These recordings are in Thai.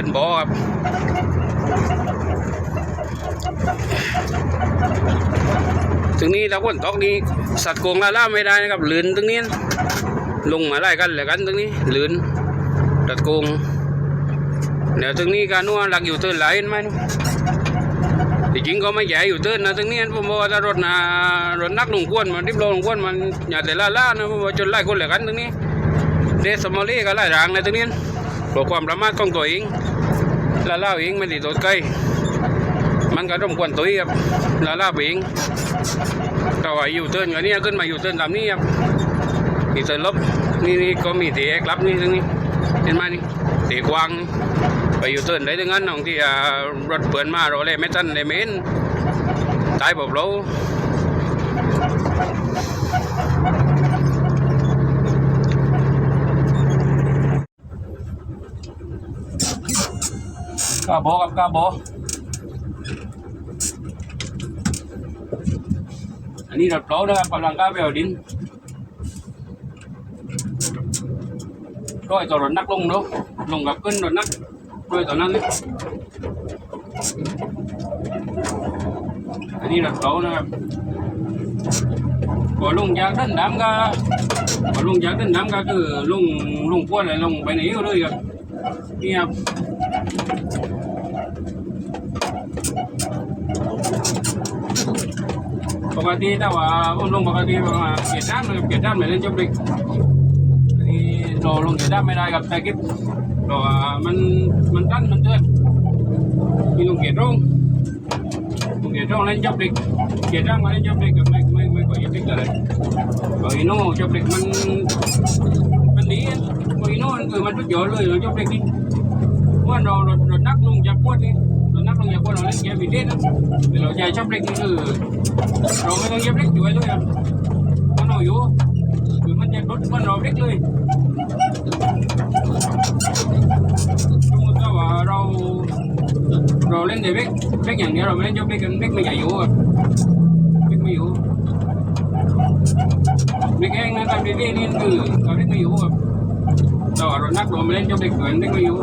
ขึ้นบ่อครับถึงนี้ถ้าฝนตอกนี้สัตว์โกงลาล่าไม่ได้นะครับลืนตรงนี้ ลงมาไล่กันเลยกันตรงนี้ลืนสัตว์โกงเดี๋ยวตรงนี้การนัวหลักอยู่เตือนไหลเห็นไหมนู่นที่จริงก็ไม่ใหญ่อยู่เตือนนะตรงนี้ผมบอกว่าถ้ารถนะรถนักลงกวนมันริบลงกวนมันอย่าแต่ล่าล่านะผมว่าจนไล่คนเหลยกันตรงนี้เดสมอลี่ก็ไล่รางในตรงนี้ เพราะความประมาทของตัวเองลาล่าเองไม่ได้ตัวใกล้มันก็ต้องควรตัวครับลาล่าเองก็ว่าอยู่เตือนกันนี้ขึ้นมาอยู่เตือนตามนี้ครับอีเตือนลบนี่นี่ก็มีเตะกลับนี่ตรงนี้เห็นไหมนี่เตะกวางไปอยู่เตือนได้ถึงนั้นของที่รถเปื่อนมาเราเลยไม่ทันเลยเม้นตายบอกเรา กาโบกับกาโบอันนี้รถเปล่านะครับกำลังก้าวไปเอาดินร้อยตัวรถนักลงเนาะลงกับขึ้นรถนักร้อยตัวนั้นเลยอันนี้รถเปล่านะครับพอลงจากด้านดำก็พอลงจากด้านดำก็คือลงลงพวดเลยลงไปไหนก็เลยครับนี่ครับ ปกติถ้าว่าผมลงปกติประมาณเกียรติด้ามเลยเกียรติด้ามเลยเล่นจบเด็กอันนี้เราลงเกียรติด้ามไม่ได้กับแต่กิ๊บเพราะว่ามั นมันตั้นมันเตือนมีลงเกียรติร่งลงเรติร่งเล่นจบเด็กเกียรติด้ามก็เล่นเกกับไม่ไม่ไม่ค่อยจบเด็กเลยบางอีโน่จบเด็กมันนดีบางอีโน่คือมันทุกยอดเลยเราจบเด็กนี่ว่าเราเลงพวดนี่เรานักลงจากพวดเราเล่นเกมวิเดนนะเราใจชอบเด็กนี่คือเราไม่ต้องเย็บเล็กอยู่ไว้เลยครับมันเอาอยู่คือมันจะลดมันเราเล็กเลยสมมติว่าเราเราเล่นเด็กเล็กเล็กอย่างเดียวเราไม่เล่นเย็บเล็กกันเล็กไม่ใหญ่อยู่ครับเล็กไม่อยู่เล็กเองนะตามดีๆนี่คือเราเล็กไม่อยู่ครับแต่ว่าเรานักเราไม่เล่นเย็บเล็กเกินเล็กไม่อยู่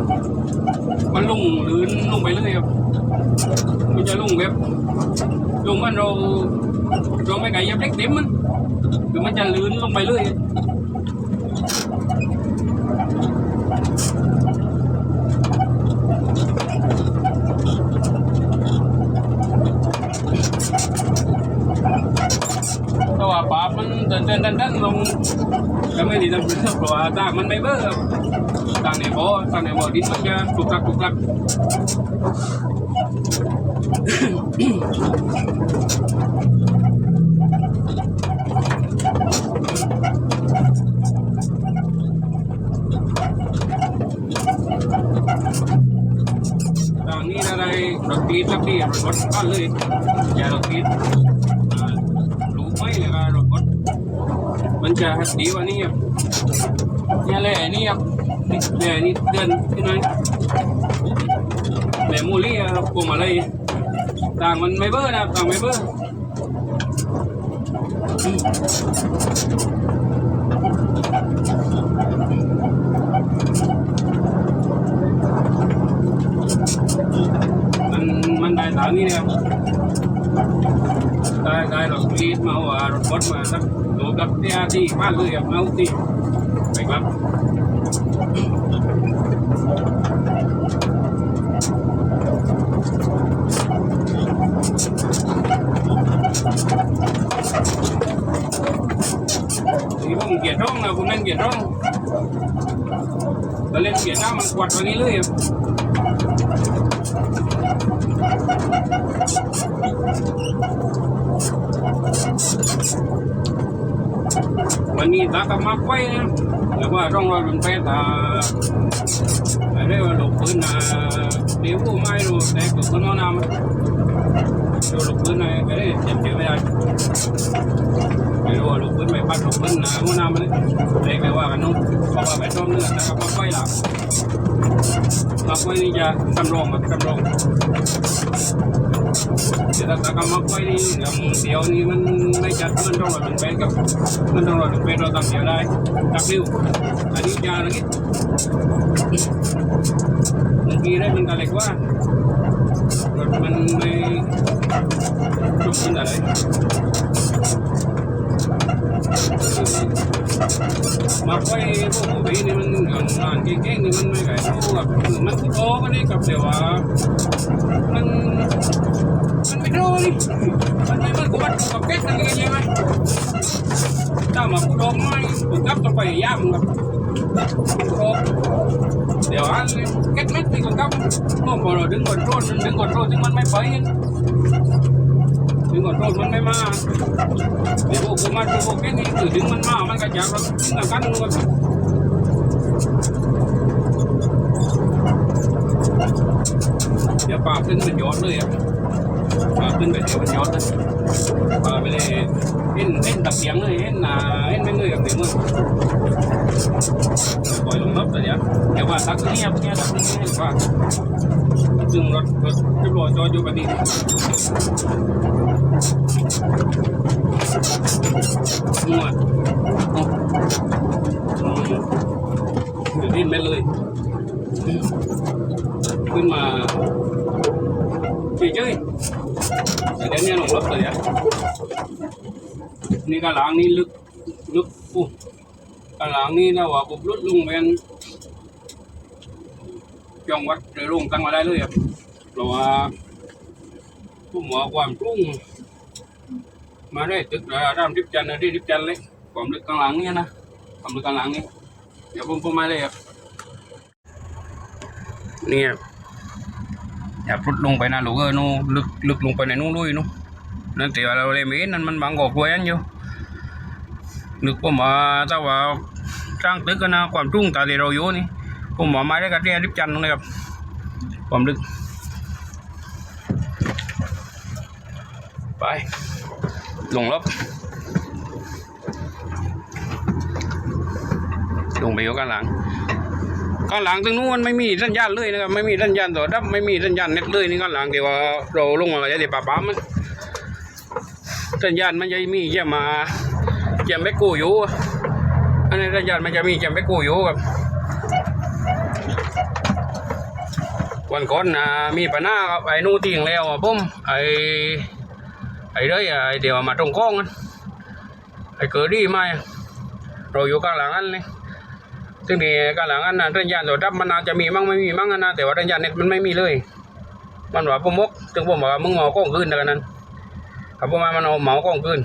มันลุ่งลื่นลงไปเลยครับ มันจะลงแบบลงมันเราเราไม่ไก่ยับเล็กเต็มมันหรือมันจะลื่นลงไปเรื่อยแต่ว่าปาบมันเดินเดินดันดันลงก็ไม่ดีนะเพราะว่าตากมันไม่เบิ่ต่างในบ่อต่างในบ่อดินมันจะกรุกกรักกรุกกรัก อะไรรถตีดครับพี่รถก็เลยอย่ารถตีดรู้ไหมเลยว่ารถมันจะดีว่านี้ครับเนี่ยเลยนี่ครับนี่เลยนี่เดินขึ้นไหม เลยมูลี่ครับพวงมาลัยต่างมันไม่เบ้อนะครับต่างไม่เบออืมมันมันได้ตามนี้นะครับได้ได้รถตีดมาว่ารถมาสักโดดกับเตียที่บ้านเลยครับเอาที่ไปครับ นี่ผมเกียดร่องนะผมเล่นเกียดร่องแต่เล่นเกียดหน้ามันกวาดไปนี่เลยวันนี้ตากำมักไว้นะแต่ว่าร่องรอยมันไปตาเรียกว่าหลบพื้นนะเดี๋ยวไม่รู้แต่ก็คนน้ามัน ปืนไม่ได้ไปัดลูกปืนหนาหัวหน้ามันเลยเด็กไปว่ากันนู้นเพราะว่าไปชมเนื้อนะครับมาค่อยหลับมักไว้นี่จะจำลองแบบจำลองแต่ถ้าตะกำมักไว้นี่เดี๋ยวเดียวนี้มันไม่จัดมันต้องรอถึงเป็นกับมันต้องรอถึงเป็นเราทำเดียวได้ตักริ้วอันนี้ยาอะไรเมื่อกี้ได้มันกะเล็กว่ามันไม่จุกขึ้นอะไรมาไปพวกพี่นี่มันงานเก่งๆนี่มันไม่ไงรู้กับมันโตกันนี่กับเดี๋ยวว่ามันมันไม่รู้นี่มันไม่มันกูมันกับเก็ตนั่นเองใช่ไหมถ้ามากูโดนไม่กูกลับต้องไปย่ามกับโดน เดี๋ยวอันเก็ตเม็ดนี่กูกลับพวกพอเราดึงคอนโรลดึงคอนโรลถึงมันไม่ไปดึงคอนโรลมันไม่มาเดี๋ยวพวกกูมาดูพวกแค่นี้คือถึงมันมา มันก็อยากเราถึงกับกัน เดี๋ยวปลาขึ้นเป็นยอดเลยอะปลาขึ้นไปเดี๋ยวเป็นยอดเลยปลาไปเลยเห็นเห็นตับเสียงเลยเห็นหนาเห็นไม่เลยกับเสียงเลย ปล่อยลงรถแต่เดี๋ยวเดี๋ยวว่าตักเงียบเงียบตักเงียบว่าซึ่งรถรถตำรวจจอดอยู่แบบนี้งวดอยู่ที่เม็ดเลย ขึ้นมาเฉยๆแต่เดี๋ยวนี้ลงรถเลยอะนี่กระหลังนี่ลึกลึกปุ๊ กระหลังนี่นะว่าปุ๊บลุดลงเป็นจังหวัดหรือลงตั้งมาได้เลยอะเพราะว่าผู้หมอความรุ่งมาได้ตึกระดับดิบจันทร์นะที่ดิบจันทร์เลยความลึกกลางหลังเนี่ยนะความลึกกลางหลังนี่เดี๋ยวผมผมมาเลยครับเนี่ยอย่าพุดลงไปนะลูกเออนู่ลึกลึกลงไปในนู่นด้วยนู่นนั่นแต่ว่าเราเลยไม่นั่นมันบางกอกกล้วยอันอยู่ นึกผมว่าถ้าว่าสร้างตึกกันนะความรุ่งตาที่เราอยู่นี่ผมว่ามาได้กันที่ดิบจันทร์นั่นเลยครับความลึก ไป ลงลบลงไปอยู่ข้างหลังข้างหลังตรงนู้นไม่มีสัญญาณเลยนะครับไม่มีสัญญาณต่อรับไม่มีสัญญาณเน็ตเลยนี่ข้างหลังที่ว่าเราลงมาจะได้ปะปั๊มมันสัญญาณมันจะมีแค่มา แจมไปกูอยู่ อันนี้สัญญาณมันจะมีแจมไปกูอยู่ครับ วันก่อนนะมีปัญหากับไอ้นู่นทิ้งแล้วอะผมไอ้ไอ้ đấy à, ไอ้เดี๋ยวมาตรงกล้องนั่นไอ้เกิดดีไหมเราอยู่ข้างหลังอันเลยซึ่งนี่ข้างหลังอันนั้นเรื่องยานตัวรับมันอาจจะมีมั่งไม่มีมั่งนะแต่ว่าเรื่องยานเน็ตมันไม่มีเลยมันว่าผมมกถึงผมบอกว่ามึงเอากล้องคืนแล้วกันนั้นถ้าผมมามันเอาเหมากล้องคืน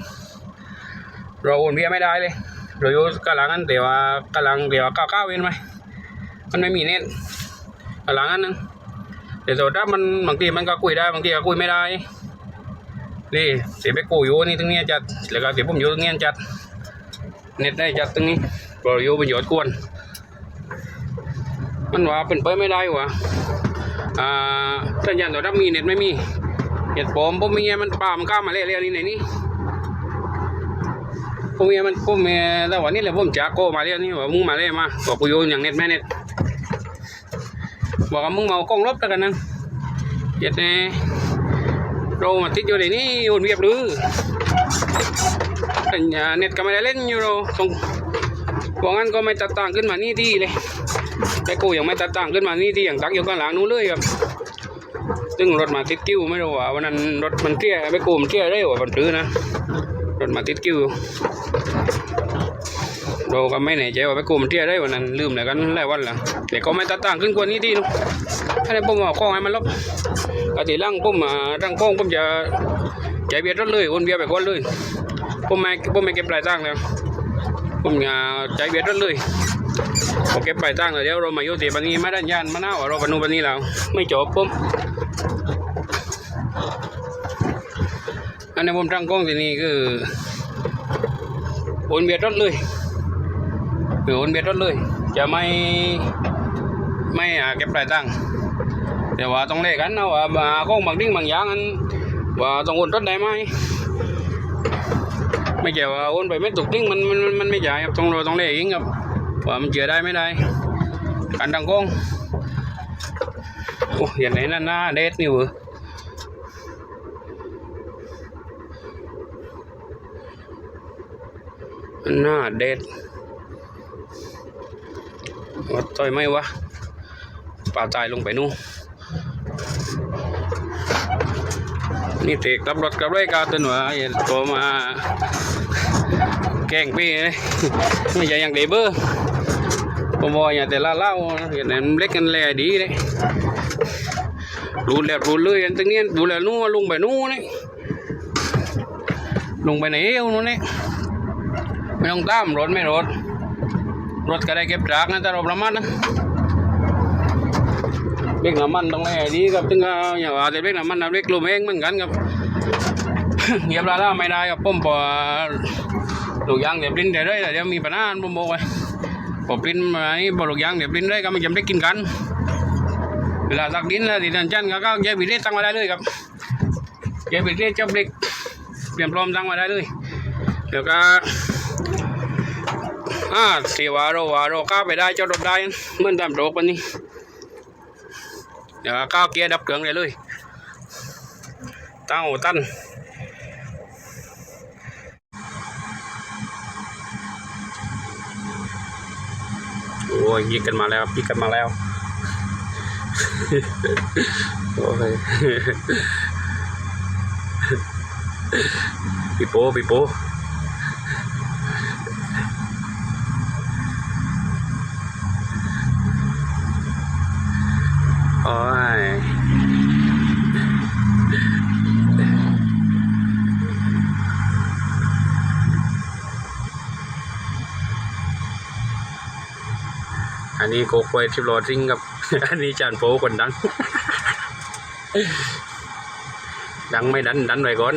เราโอนเบี้ยไม่ได้เลย เราอยู่ข้าลังอันแต่ว่าข้าลังเดี๋ยวก้าวก้าวเองไหมมันไม่มีเน็ตข้าลังอันนึงแต่ตัวรับมันบางทีมันก็คุยได้บางทีก็คุยไม่ได้นี่เสียไปกูอยู่นี่ตรงนี้จัดแล้วก็เสียผมอยู่ตรงนี้จัดเน็ตได้จัดตรงนี้ปล่อยู่ประโยชน์ควรมันว่าเป็นไปไม่ได้วะอ่าสัญญาณโทรศัพท์มีเน็ตไม่มีเน็ตปลอมผมมีมันปามันก้ามาเรื่อยๆนี่ไหนนี่ ผมมีมันผมมีแล้ววันนี้เลยผมจากโกมาเรื่อยนี่ว่ามึงมาเรื่อยมาบอกกูอยู่อย่างเน็ตแม่เน็ตบอกว่ามึงเมากล้องลบแล้วกันนั่นเจ็ดแน่เรามาติดอยู่ในนี้อุ่นเวียบหรือแต่เน็ตก็ไม่ได้เล่นอยู่เราตรงวงั้นก็ไม่ตัดต่างขึ้นมานี่ที่เลยแต่กูยังไม่ตัดต่างขึ้นมานี่ที่อย่างตักอยู่ข้างหลังนู้นเลยครับซึ่งรถมาติดกิ้วไม่รู้ว่าวันนั้นรถมันเตี้ยไปกูมันเตี้ยได้ว่ามันตื้อนะ รถมาติดกิ้วเราก็ไม่แน่ใจว่าไปกูมันเตี้ยได้วันนั้นลืมแล้วกันหลายวันแล้วแต่ก็ไม่ตัดต่างขึ้นกว่านี้ที่นู้นถ้าได้ผมเอาข้องให้มันลบปกติร่างผมอ่าร่างโค้งผมจะใจเบียดรถเลยโอนเบียร์ไปก่อนเลยผมไม่ผมไม่เก็บปลายตั้งแล้วผมอ่าใจเบียดรถเลยผมเก็บปลายตั้งแล้วเดี๋ยวเรามาโยติบันนี้ไม่ได้ยานมาหน้าว่าเราปนูบันนี้แล้วไม่จบผมอั นนี้ผมตั้งกล้องที่นี่คือโอนเบียดรถเลยคือโอนเบียดรถเลย จะไม่ไม่อาเก็บปลายตั้งแต่ว่าต้องเล่กันนะว่าบาก็บางดิ้งบางอย่างอันว่าต้องโอนรถได้ไหมไม่เกี่ยวว่าโอนไปไม่ถูกดิ้งมันมันมันไม่จ่ายครับต้องราต้องเล่เองครับว่ามันเจือได้ไม่ได้การดังกล้องโอ้อย่างไหนน่ะหน้าเด็ดนี่เวอ หน้าเด็ดวัดต่อยไหมวะป่าตายลงไปนู่นนี่เตะกลับรถกลับไรกาตันวะไอ้ตัวมาแกงพี่เลยไม่ใช่อย่างเดเบอร์ผมบอกอย่างแต่ละเล่าอย่างนั้นเล็กกันแลดีเลยรู้แล้วรู้เลยอันตรงนี้ดูแล้วนู่นลงไปนู่นนี่ลงไปไหนเอวนู่นนี่ ไม่ต้องตามรถไม่รถ รถก็ได้เก็บจากนะแต่เราประมาทนะเบรกน้ำมันต้องแลดีครับถึงเอาอย่าว่าแต่เบรกน้ำมันนะเบรกลมเองเหมือนกันครับเหยียบลาล่าไม่ได้ครับผมพอลูกยางเดี๋ยวปลิ้นเดี๋ยวได้เดี๋ยวมีปัญหาผมบอกไว้พอปลิ้นมานี่พอลูกยางเดี๋ยวปลิ้นได้ก็ไม่จำได้กินกัน เวลาตักดินแล้วดินจันก็ก็แยกวิเศษตั้งมาได้เลยครับแยกวิเศษจับเล็กเปลี่ยนปลอมตั้งมาได้เลยเดี๋ยวก็ อ่าสีวาโรวาโรก้าวไปได้เจ้ารถได้เหมือนตามโรกวันนี้ เดี๋ยวก้าวเกียร์ดับเครื่องเลยเลยตั้งหัวตั้นโอ้ยยิงกันมาแล้วยิงกันมาแล้วโอ้ยปีโป้ปีโป้ อันนี้โกโควทิบโรดซิงกับ อันนี้จานโป้คนดัง ดังไม่ดันดันไว้ก่อน